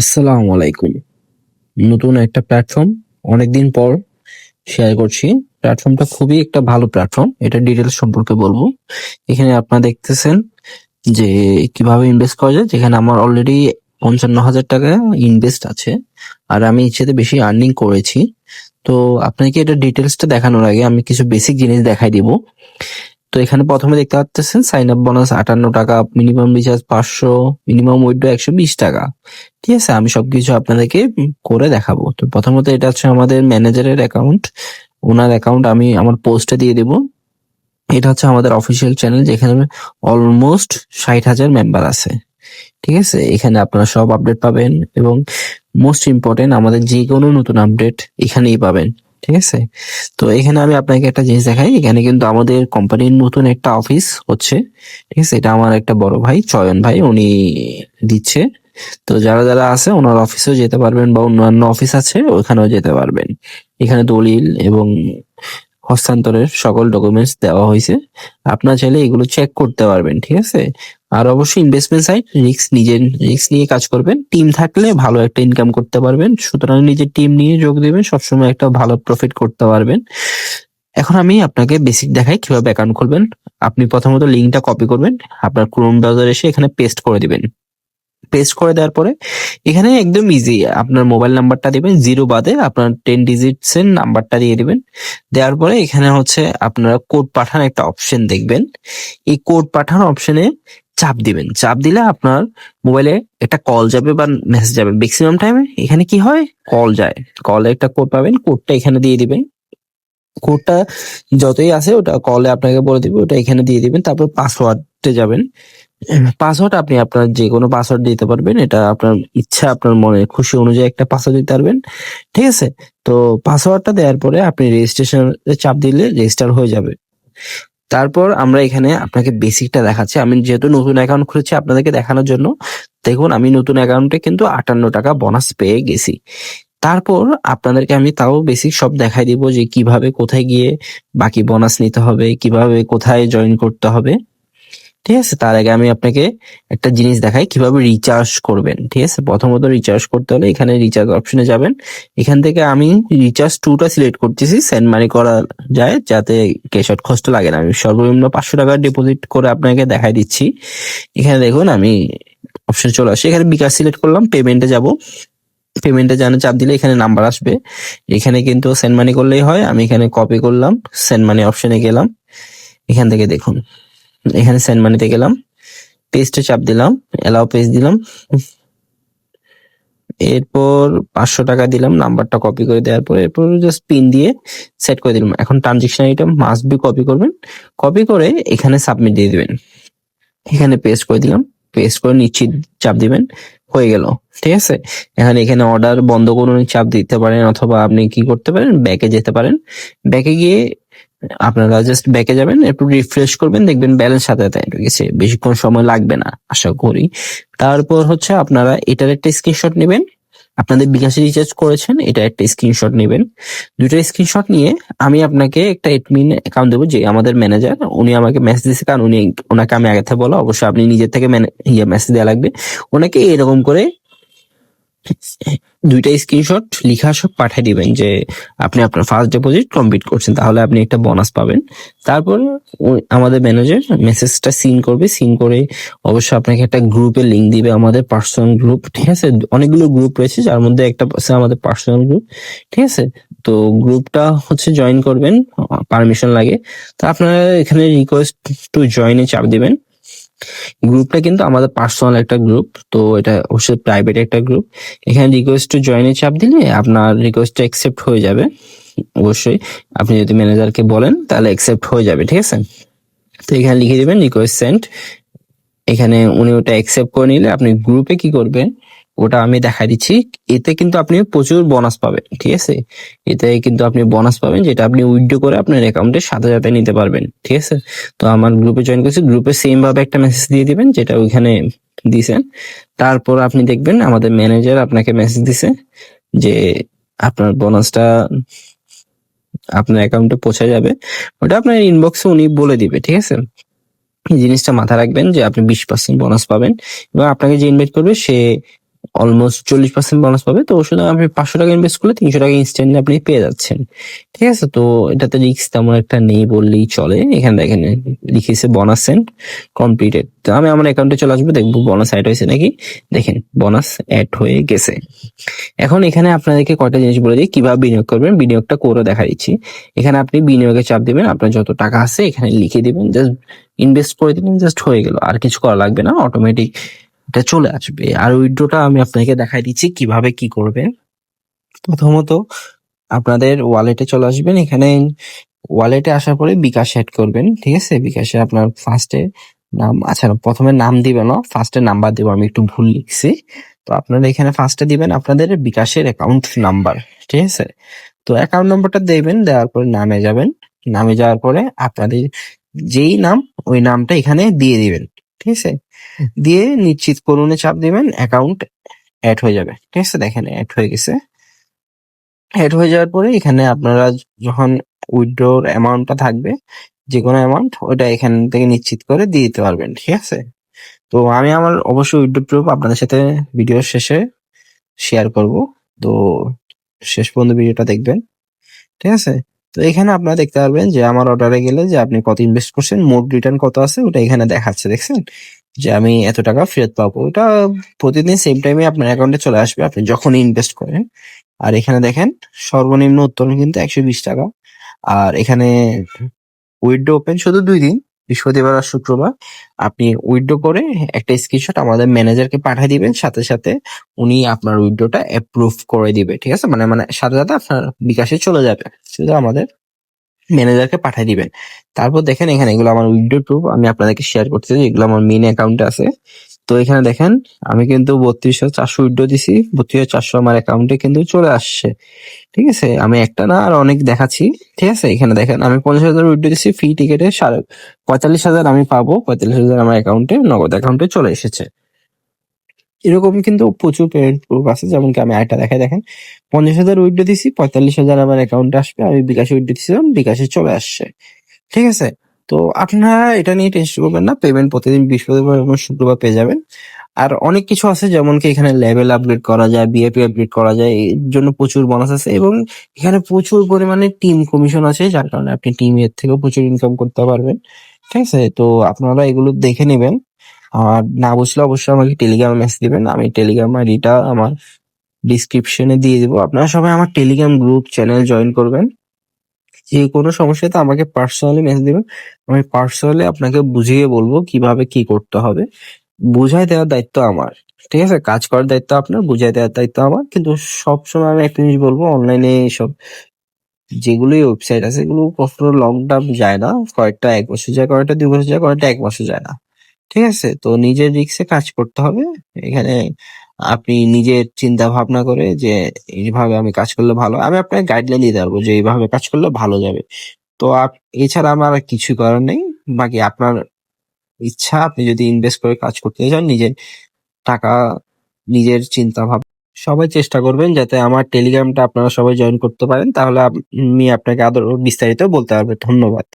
আসসালামু আলাইকুম। নতুন একটা প্ল্যাটফর্ম অনেকদিন পর শেয়ার করছি। প্ল্যাটফর্মটা খুবই একটা ভালো প্ল্যাটফর্ম এটা ডিটেলস সম্পর্কে বলব। এখানে আপনারা দেখতেছেন যে কীভাবে ইনভেস্ট করা যায়, যেখানে আমার অলরেডি পঞ্চান্ন হাজার টাকা ইনভেস্ট আছে, আর আমি ইচ্ছেতে বেশি আর্নিং করেছি। তো আপনাকে এটা ডিটেলসটা দেখানোর আগে আমি কিছু বেসিক জিনিস দেখাই দিব। তো এখানে প্রথমে দেখতে পাচ্ছেন সাইন আপ বোনাস আটান্ন টাকা মিনিমাম রিচার্জ পাঁচশো মিনিমাম উইথড্র একশো বিশ টাকা। ঠিক আছে, আমি সবকিছু আপনাদেরকে করে দেখাবো। তো প্রথমত এটা হচ্ছে আমাদের ম্যানেজারের অ্যাকাউন্ট ওনার অ্যাকাউন্ট আমি আমার পোস্টে দিয়ে দেব। এটা হচ্ছে আমাদের অফিসিয়াল চ্যানেল যেখানে অলমোস্ট ষাট হাজার মেম্বার আছে। ঠিক আছে, এখানে আপনারা সব আপডেট পাবেন এবং মোস্ট ইম্পর্টেন্ট আমাদের যে কোনো নতুন আপডেট এখানেই পাবেন। ঠিক আছে? তো এখানে আমি আপনাকে একটা জিনিস দেখাই। এখানে কিন্তু আমাদের কোম্পানির নতুন একটা অফিস হচ্ছে, ঠিক আছে? এটা আমার একটা বড় ভাই, চয়ন ভাই, উনি দিচ্ছে। তো যারা যারা আছে, ওনার অফিসেও যেতে পারবেন বা অন্যান্য অফিস আছে, ওখানেও যেতে পারবেন। এখানে দলিল এবং হস্তান্তরের সকল ডকুমেন্টস দেওয়া হয়েছে। আপনার চাইলে এগুলো চেক করতে পারবেন, ঠিক আছে? আর অবশ্যই ইনভেস্টমেন্ট সাইড রিস্ক নিজের রিস্ক নিয়ে কাজ করবেন। টিম থাকলে ভালো একটা ইনকাম করতে পারবেন। সুতরাং নিজের টিম নিয়ে যোগ দেবেন, সবসময় একটা ভালো প্রফিট করতে পারবেন। এখন আমি আপনাকে বেসিক দেখাই কীভাবে অ্যাকাউন্ট খুলবেন। আপনি প্রথমত লিঙ্কটা কপি করবেন। আপনার ক্রোম ব্রাউজার এসে এখানে পেস্ট করে দিবেন। পেস্ট করে দেওয়ার পরে, এখানে একদম ইজি আপনার মোবাইল নাম্বারটা দিবেন জিরো বাদে আপনার টেন ডিজিটস এর নাম্বারটা দিয়ে দিবেন। দেওয়ার পরে এখানে হচ্ছে আপনারা কোড পাঠান একটা অপশন দেখবেন। এই কোড পাঠানো অপশনে চাপ দিবেন। চাপ দিলে আপনার মোবাইলে একটা কল যাবে বা মেসেজ যাবে। ম্যাক্সিমাম টাইমে এখানে কি হয়? কল যায়। কলে একটা কোড পাবেন কোডটা এখানে দিয়ে দিবেন। কোডটা যতই আছে ওটা কলে আপনাকে বলে দিবে, ওটা এখানে দিয়ে দিবেন। তারপর পাসওয়ার্ডে যাবেন। পাসওয়ার্ড আপনি আপনার যে কোনো পাসওয়ার্ড দিতে পারবেন। এটা আপনার ইচ্ছা, আপনার মনে খুশি অনুযায়ী একটা পাসওয়ার্ড দিতে পারবেন। ঠিক আছে? তো পাসওয়ার্ডটা দেওয়ার পরে আপনি রেজিস্ট্রেশন চাপ দিলে রেজিস্টার হয়ে যাবে। তারপর আমরা এখানে আপনাকে বেসিকটা দেখাচ্ছি। আমি যেহেতু নতুন অ্যাকাউন্ট খুলেছি আপনাদেরকে দেখানোর জন্য, দেখুন আমি নতুন অ্যাকাউন্টে কিন্তু আটান্ন টাকা বোনাস পেয়ে গেছি। তারপর আপনাদেরকে আমি তাও বেসিক সব দেখাই দিব যে কীভাবে কোথায় গিয়ে বাকি বোনাস নিতে হবে, কীভাবে কোথায় জয়েন করতে হবে। ঠিক আছে? তার আগে আমি আপনাকে একটা জিনিস দেখাই, কীভাবে রিচার্জ করবেন, ঠিক আছে? প্রথমত রিচার্জ করতে হলে এখানে রিচার্জ অপশনে যাবেন। এখান থেকে আমি রিচার্জ টুটা সিলেক্ট করতেছি সেন্ড মানি করা যায়, যাতে ক্যাশ আউট খরচ লাগে না। আমি সর্বনিম্ন পাঁচশো টাকা ডিপোজিট করে আপনাকে দেখাই দিচ্ছি। এখানে দেখুন, আমি অপশন চলে আসি। এখানে বিকাশ সিলেক্ট করলাম পেমেন্টে যাব। পেমেন্টে জানে চাপ দিলে এখানে নাম্বার আসবে। এখানে কিন্তু সেন্ড মানি করলেই হয়। আমি এখানে কপি করলাম সেন্ড মানি অপশনে গেলাম। এখান থেকে দেখুন। এখানে সেন্ড মানিতে গেলাম পেজটা চাপ দিলাম এলাও পেজ দিলাম। এরপর পাঁচশো টাকা দিলাম, নাম্বারটা কপি করে দেওয়ার পর এরপর জাস্ট পিন দিয়ে সেট করে দিলাম। এখন transaction item must be copy করবেন। কপি করে এখানে সাবমিট দিয়ে দিবেন। এখানে পেস্ট করে দিলাম পেস্ট করে নিশ্চিত চাপ দিবেন, হয়ে গেল। ঠিক আছে? এখানে এখানে অর্ডার বন্ধ করুন, চাপ দিতে পারেন অথবা আপনি কি করতে পারেন? ব্যাকে যেতে পারেন। ব্যাকে গিয়ে আপনারা জাস্ট ব্যাকে যাবেন, একটু রিফ্রেশ করবেন, দেখবেন ব্যালেন্স সাথে সাথে গেছে। বেশিক্ষণ সময় লাগবে না, আশা করি। তারপর হচ্ছে আপনারা এটার একটা স্ক্রিনশট নেবেন। আপনাদের বিকাশে রিচার্জ করেছেন, এটা একটা স্ক্রিনশট নেবেন। দুইটা স্ক্রিনশট নিয়ে আমি আপনাকে একটা এডমিন অ্যাকাউন্ট দেবো, যে আমাদের ম্যানেজার উনি আমাকে মেসেজ দিয়েছে, কারণ উনি ওনাকে আমি আগে থেকে বলা, অবশ্যই আপনি নিজের থেকে ইয়ে মেসেজ দেওয়া লাগবে। ওনাকে এরকম করে দুইটা স্ক্রিনশট লিখা সব পাঠিয়ে দিবেন যে আপনি আপনার ফার্স্ট ডিপোজিট কমপ্লিট করছেন, তাহলে আপনি একটা বোনাস পাবেন। তারপর আমাদের ম্যানেজার মেসেজটা সিন করবে সিন করে অবশ্যই আপনাকে একটা গ্রুপের লিংক দিবে, আমাদের পার্সোনাল গ্রুপ ঠিক আছে? অনেকগুলো গ্রুপ রয়েছে, যার মধ্যে একটা আছে আমাদের পার্সোনাল গ্রুপ ঠিক আছে? তো গ্রুপটা হচ্ছে জয়েন করবেন পারমিশন লাগে। তো আপনারা এখানে রিকোয়েস্ট টু জয়েনে চাপ দিবেন। গ্রুপটা কিন্তু আমাদের পার্সোনাল একটা গ্রুপ তো এটা অবশ্যই প্রাইভেট একটা গ্রুপ এখানে রিকোয়েস্ট টু জয়েনে চাপ দিলে আপনার রিকোয়েস্ট অ্যাকসেপ্ট হয়ে যাবে। অবশ্যই আপনি যদি ম্যানেজারকে বলেন, তাহলে অ্যাকসেপ্ট হয়ে যাবে, ঠিক আছে? তো এখানে লিখে দিবেন রিকোয়েস্ট সেন্ট এখানে উনি ওটা অ্যাকসেপ্ট করে নিলে আপনি গ্রুপে কি করবেন? ওটা আমি দেখাই দিচ্ছি। এতে কিন্তু আপনি প্রচুর বোনাস পাবেন, ঠিক আছে? এতে কিন্তু আপনি বোনাস পাবেন যেটা আপনি উইথড্র করে আপনার অ্যাকাউন্টের সাথে সাথে নিতে পারবেন, ঠিক আছে? তো আমার গ্রুপে জয়েন করছি গ্রুপে সেম ভাবে একটা মেসেজ দিয়ে দিবেন, যেটা ওইখানে দিছেন তারপর আপনি দেখবেন আমাদের ম্যানেজার আপনাকে মেসেজ দিছে যে আপনার বোনাসটা আপনার অ্যাকাউন্টে পৌঁছে যাবে। ওটা আপনার ইনবক্সে উনি বলে দিবে, ঠিক আছে? এই জিনিসটা মাথায় রাখবেন যে আপনি বিশ পার্সেন্ট বোনাস পাবেন এবং আপনাকে যে ইনভাইট করবে সে অলমোস্ট চল্লিশ পার্সেন্ট বোনাস পাবে। তো শুধু আপনি পাঁচশো টাকা ইনভেস্ট করলে তিনশো টাকা ইনস্ট্যান্টলি আপনি পেয়ে যাচ্ছেন। ঠিক আছে? তো এটাতে রিস্ক তেমন একটা নেই বললেই চলে। এখানে দেখেন, লিখেছে বোনাস সেন্ড কমপ্লিটেড তো আমি আমার অ্যাকাউন্টে চলে আসব, দেখব বোনাস অ্যাড হয়েছে নাকি? দেখেন বোনাস অ্যাড হয়ে গেছে। এখন এখানে আপনাদেরকে কয়টা জিনিস বলে দিই। কীভাবে বিনিয়োগ করবেন? বিনিয়োগটা করে দেখা দিচ্ছি এখানে আপনি বিনিয়োগে চাপ দিবেন, আপনার যত টাকা আছে এখানে লিখে দিবেন। জাস্ট ইনভেস্ট করে দিবেন জাস্ট হয়ে গেল। আর কিছু করা লাগবে না অটোমেটিক এটা চলে আসবে। আর উইড্রোটা আমি আপনাকে দেখাই দিচ্ছি কীভাবে কি করবেন। প্রথমত আপনাদের ওয়ালেটে চলে আসবেন। এখানে ওয়ালেটে আসার পরে বিকাশ অ্যাড করবেন, ঠিক আছে? বিকাশে আপনার ফার্স্টে নাম আচ্ছা প্রথমে নাম দিবেন না ফার্স্টে নাম্বার দেবো, আমি একটু ভুল লিখছি। তো আপনারা এখানে ফার্স্টে দিবেন আপনাদের বিকাশের অ্যাকাউন্ট নাম্বার ঠিক আছে? তো অ্যাকাউন্ট নাম্বারটা দেবেন, দেওয়ার পরে নামে যাবেন। নামে যাওয়ার পরে আপনাদের যেই নাম, ওই নামটা এখানে দিয়ে দিবেন। ঠিক আছে? দিয়ে নিশ্চিত করুনে চাপ দিবেন অ্যাকাউন্ট অ্যাড হয়ে যাবে ঠিক আছে? দেখেন অ্যাড হয়ে গেছে। অ্যাড হয়ে যাওয়ার পরে এখানে আপনারা যখন উইথড্রোর অ্যামাউন্টটা থাকবে যে কোনো অ্যামাউন্ট ওটা এখান থেকে নিশ্চিত করে দিয়ে দিতে পারবেন ঠিক আছে? তো আমি আমার অবশ্যই উইথড্রো প্রুফ আপনাদের সাথে ভিডিওর শেষে শেয়ার করব। তো শেষ পর্যন্ত ভিডিওটা দেখবেন ঠিক আছে? তো এখানে আপনারা দেখতে পারবেন যে আমার অর্ডারে গেলে যে আপনি কত ইনভেস্ট করছেন মোট রিটার্ন কত আছে ওটা এখানে দেখাচ্ছে দেখছেন? যে আমি এত টাকা ফেরত পাবো। ওটা প্রতিদিন সেম টাইমে আপনার অ্যাকাউন্টে চলে আসবে আপনি যখন ইনভেস্ট করেন। আর এখানে দেখেন সর্বনিম্ন উত্তোলন কিন্তু একশো বিশ টাকা। আর এখানে উইডো ওপেন শুধু দুই দিন। বৃহস্পতিবার আর শুক্রবার, আপনি উইড্রো করে একটা স্ক্রিনশট আমাদের ম্যানেজারকে পাঠিয়ে দিবেন, সাথে সাথে উনি আপনার উইডোটা অ্যাপ্রুভ করে দিবে, ঠিক আছে? মানে মানে সাথে সাথে আপনার বিকাশে চলে যাবে। শুধু আমাদের ম্যানেজারকে পাঠিয়ে দিবেন। তারপর দেখেন এখানে এগুলো আমার উইডো প্রুফ আমি আপনাদেরকে শেয়ার করতে চাই এগুলো আমার মেন অ্যাকাউন্টে আছে। তো এখানে দেখেন, আমি কিন্তু বত্রিশ হাজার চারশো উইডো দিছি বত্রিশ চারশো আমার অ্যাকাউন্টে কিন্তু চলে আসছে। ঠিক আছে? আমি একটা না আর অনেক দেখাচ্ছি। ঠিক আছে? এখানে দেখেন, আমি পঞ্চাশ হাজার উইডো দিছি ফ্রি টিকেটে সাড়ে পঁয়তাল্লিশ হাজার আমি পাবো, পঁয়তাল্লিশ হাজার আমার অ্যাকাউন্টে নগদ অ্যাকাউন্টে চলে এসেছে। এরকম কিন্তু প্রচুর পেমেন্ট প্রুফ আছে, যেমন কি আমি আরেকটা দেখাই, দেখেন। পঞ্চাশ হাজার উইডো দিছি, পঁয়তাল্লিশ হাজার আমার অ্যাকাউন্টে আসবে, আমি বিকাশে উইডো দিছিলাম, বিকাশে চলে আসছে। ঠিক আছে? তো আপনারা এটা নিয়ে টেনশন করবেন না পেমেন্ট প্রতিদিন বৃহস্পতিবার এবং শুক্রবার পেয়ে যাবেন। আর অনেক কিছু আছে যেমন কি এখানে লেভেল আপগ্রেড করা যায় বিএপি আপগ্রেড করা যায়, এর জন্য প্রচুর বোনাস আছে এবং এখানে প্রচুর পরিমাণে টিম কমিশন আছে, যার কারণে আপনি টিমের থেকেও প্রচুর ইনকাম করতে পারবেন। ঠিক আছে? তো আপনারা এগুলো দেখে নেবেন। আর না বুঝলে অবশ্যই আমাকে টেলিগ্রামে মেসেজ দিবেন, আমি টেলিগ্রাম আইডিটা আমার ডিসক্রিপশনে দিয়ে দিব। আপনারা সবাই আমার টেলিগ্রাম গ্রুপ চ্যানেল জয়েন করবেন। যে কোনো সমস্যাতে আমাকে পার্সোনালি মেসেজ দিবেন। আমি পার্সোনালি আপনাকে বুঝিয়ে বলব কীভাবে কি করতে হবে। বুঝাই দেওয়ার দায়িত্ব আমার, ঠিক আছে? কাজ করার দায়িত্ব আপনার, বুঝাই দেওয়ার দায়িত্ব আমার। কিন্তু সবসময় আমি একটা জিনিস বলব অনলাইনে সব যেগুলোই ওয়েবসাইট আছে, এগুলো কখনো লং টার্ম যায় না। কয়েকটা এক বছর যায়, কয়েকটা দুই বছর যায়, কয়েকটা এক বছর যায় না। ঠিক আছে? তো নিজের রিক্সে কাজ করতে হবে। এখানে আপনি নিজের চিন্তা ভাবনা করে যে এইভাবে আমি কাজ করলে ভালো আমি আপনাকে গাইডলাইন দিতে পারব যে এইভাবে কাজ করলে ভালো যাবে। তো এছাড়া আমার আর কিছু করার নেই। বাকি আপনার ইচ্ছা, আপনি যদি ইনভেস্ট করে কাজ করতে চান, নিজের টাকা, নিজের চিন্তা ভাব সবাই চেষ্টা করবেন যাতে আমার টেলিগ্রামটা আপনারা সবাই জয়েন করতে পারেন। তাহলে আমি আপনাকে আদর বিস্তারিত বলতে পারব। ধন্যবাদ।